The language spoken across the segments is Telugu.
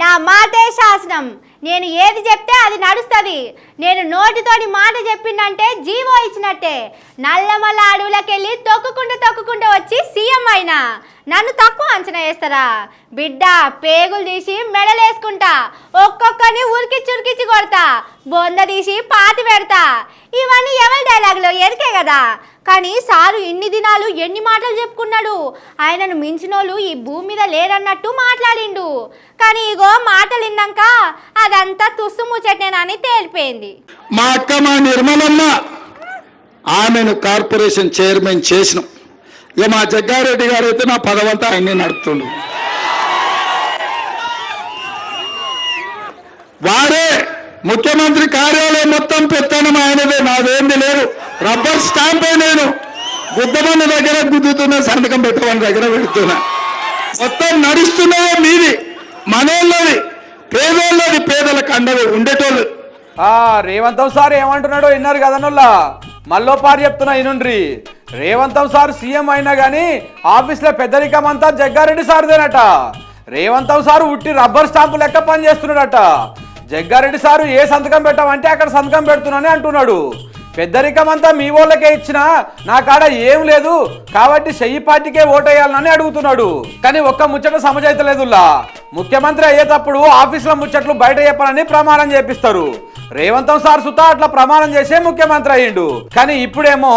నా మాటే శాసనం. నేను ఏది చెప్తే అది నడుస్తుంది. నేను నోటితోని మాట చెప్పిందంటే జీవో ఇచ్చినట్టే. నల్లమల్ల అడవులకెళ్ళి తొక్కుకుంటూ తొక్కుకుంటూ వచ్చి సీఎం అయినా. నన్ను తక్కువ అంచనా వేస్తారా? బిడ్డ పేగులు తీసి మెడలేసుకుంటా. ఒక్కొక్కరిని ఉరికిచ్చి ఉరికిచ్చి కొడతా. బొంద తీసి పాతి పెడతా. ఇవన్నీ ఎవరి డైలాగులో? ఎరికే కదా. కానీ సారు ఇన్ని దినాలు ఎన్ని మాటలు చెప్పుకున్నాడు? ఆయనను మించినోళ్ళు ఈ భూమి మీద లేరన్నట్టు మాట్లాడిండు. కానీ ఇగో మాటలు విన్నాక అదంతా తుస్సు ముచ్చటేనని తేలిపోయింది. మా అక్క మా నిర్మలమ్మ. ఆమెను కార్పొరేషన్ చైర్మన్ చేసినాం. ఇక మా జగ్గారెడ్డి గారు అయితే నా పదవంతా ఆయన్ని నడుపుతుండు. వారే ముఖ్యమంత్రి కార్యాలయం మొత్తం పెత్తనం ఆయనదే నాదేంది లేదు. రబ్బర్ స్టాంపే నేను. గుద్దమన్న దగ్గర గుద్దుతున్నా సంతకం పెట్టమని దగ్గర పెడుతున్నా. మొత్తం నడుస్తున్నదే మీది మనోళ్ళది పేదోళ్ళది పేదల కండవి ఉండేటోళ్ళు. ఆ రేవంతం సార్ ఏమంటున్నాడో విన్నారు కదనుల్లా మళ్ళోపారి చెప్తున్నా ఇనుండ్రి. రేవంతం సార్ సీఎం అయినా కానీ ఆఫీస్లో పెద్దరికం అంతా జగ్గారెడ్డి సార్దేనట. రేవంతం సారు ఉట్టి రబ్బర్ స్టాంపు లెక్క పని చేస్తున్నాడట. జగ్గారెడ్డి సారు ఏ సంతకం పెట్టామంటే అక్కడ సంతకం పెడుతున్నానని అంటున్నాడు. పెద్దరికం అంతా మీ వాళ్ళకే ఇచ్చినా నా కాడ ఏం లేదు. కాబట్టి షయ్యి పార్టీకే ఓటేయాలని అడుగుతున్నాడు. కానీ ఒక్క ముచ్చట సమజైతలేదుల్లా ముఖ్యమంత్రి అయ్యేటప్పుడు ఆఫీసులో ముచ్చట్లు బయట చెప్పాలని ప్రమాణం చేపిస్తారు. రేవంతం సార్ సుతా అట్లా ప్రమాణం చేసే ముఖ్యమంత్రి అయ్యిండు. కానీ ఇప్పుడేమో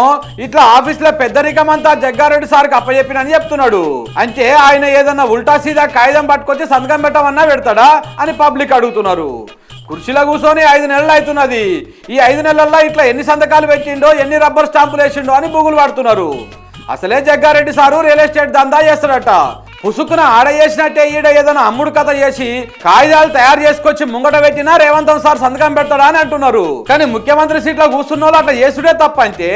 ఇట్లా ఆఫీస్ పెద్దరికం అంతా జగ్గారెడ్డి సార్కి అప్పచెప్పినని చెప్తున్నాడు. అంటే ఆయన ఏదన్నా ఉల్టా సీదా కాగితం పట్టుకొచ్చి సంతకం పెట్టమన్నా పెడతాడా అని పబ్లిక్ అడుగుతున్నారు. కుర్చీలో కూర్చొని ఐదు నెలలు అవుతున్నది. ఈ ఐదు నెలల్లో ఇట్లా ఎన్ని సంతకాలు పెట్టిండో ఎన్ని రబ్బర్ స్టాంపులు వేసిండో అని బుగులు పడుతున్నారు. అసలే జగ్గారెడ్డి సారు రియల్ ఎస్టేట్ దందా చేస్తాడట. పుసుకున ఆడ చేసినట్టే ఈడ ఏదైనా అమ్ముడు కథ చేసి కాగితాలు తయారు చేసుకొచ్చి ముంగట పెట్టినా రేవంతం సార్ సంతకం పెడతాడా అని అంటున్నారు. కానీ ముఖ్యమంత్రి సీట్లో కూర్చున్న వాళ్ళు అట్లా చేసుడే తప్ప అంటే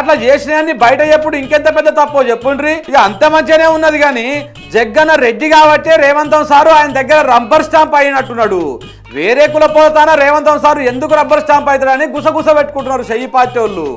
అట్లా చేసిన బయట ఎప్పుడు ఇంకెంత పెద్ద తప్పో చెప్పుండ్రి? ఇక అంత మంచిగానే ఉన్నది కానీ జగ్గన్న రెడ్డి కాబట్టే రేవంతం సారు ఆయన దగ్గర రబ్బర్ స్టాంప్ అయినట్టున్నాడు. వేరే కులపోతాన రేవంతం సారు ఎందుకు రబ్బర్ స్టాంప్ అవుతాడని గుసగుస పెట్టుకుంటున్నారు చెయ్యి పార్టీ వాళ్ళు.